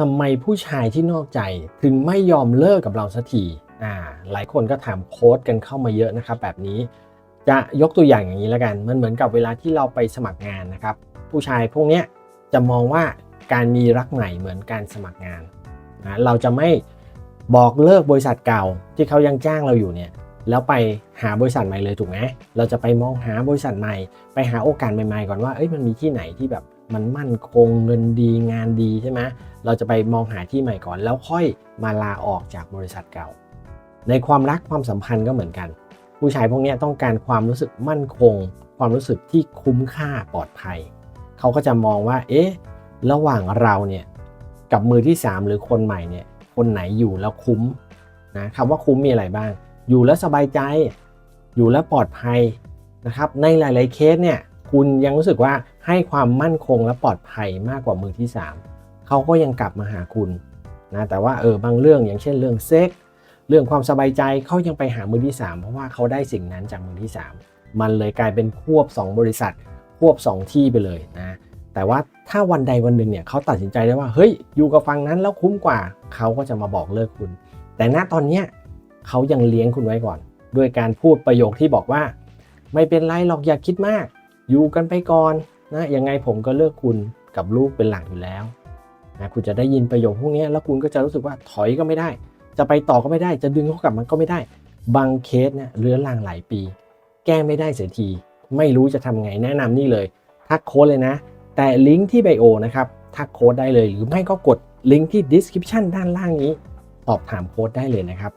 ทำไมผู้ชายที่นอกใจถึงไม่ยอมเลิกกับเราสักทีอ่าหลายคนก็ถามโค้ดกันเข้ามาเยอะนะครับแบบนี้จะยกตัวอย่างอย่างนี้แล้วกัน มันเหมือนกับเวลาที่เราไปสมัครงานนะครับ ผู้ชายพวกเนี้ยจะมองว่าการมีรักใหม่เหมือนการสมัครงานนะเราจะไม่บอกเลิกบริษัทเก่าที่เขายังจ้างเราอยู่เนี่ยแล้วไปหาบริษัทใหม่เลยถูกไหมเราจะไปมองหาบริษัทใหม่ ไปหาโอกาสใหม่ๆก่อนว่าเอ้ยมันมีที่ไหนที่แบบ มันมั่นคงเงินดีงานดีใช่ไหมเราจะไปมองหาที่ใหม่ก่อน แล้วค่อยมาลาออกจากบริษัทเก่า ในความรักความสัมพันธ์ก็เหมือนกัน ผู้ชายพวกนี้ต้องการความรู้สึกมั่นคง ความรู้สึกที่คุ้มค่าปลอดภัย เขาก็จะมองว่า เอ๊ะ ระหว่างเราเนี่ยกับมือที่ 3 หรือคนใหม่เนี่ย คนไหนอยู่แล้วคุ้มนะคำว่าคุ้มมีอะไรบ้าง อยู่แล้วสบายใจ อยู่แล้วปลอดภัยนะครับ ในหลาย ๆเคสเนี่ย คุณยังรู้สึกว่า ให้ความมั่นคงและปลอดภัยมากกว่ามือที่ 3เขาก็ยังกลับมาหาคุณนะแต่ว่าเออบางเรื่องอย่างเช่นเรื่องเซ็กเรื่องความสบายใจเขายังไปหามือที่ 3 เพราะว่าเขาได้สิ่งนั้นจากมือที่ 3 มันเลยกลายเป็นควบ 2 บริษัท ควบ 2 ที่ไปเลยนะแต่ว่าถ้าวันใดวันหนึ่งเนี่ยเขาตัดสินใจได้ว่าเฮ้ยอยู่กับฝั่งนั้นแล้วคุ้มกว่าเขาก็จะมาบอกเลิกคุณ แต่ณตอนเนี้ยเขายังเลี้ยงคุณไว้ก่อน ด้วยการพูดประโยคที่บอกว่า ไม่เป็นไรหรอกอย่าคิดมาก อยู่กันไปก่อน นะยังไงผมก็เลิกคุณกับลูกเป็นหลักอยู่แล้วนะคุณจะได้ยินประโยคพวกนี้แล้วคุณก็จะรู้สึกว่าถอยก็ไม่ได้ จะไปต่อก็ไม่ได้ จะดึงเขากลับมันก็ไม่ได้ บางเคสเนี่ยเรื้อรังหลายปี แก้ไม่ได้เสียที ไม่รู้จะทำไงแนะนำนี่เลย ทักโค้ดเลยนะ แต่ลิงก์ที่ไบโอนะครับทักโค้ดได้เลย หรือไม่ก็กดลิงก์ที่ description ด้านล่างนี้สอบถามโค้ดได้เลยนะครับ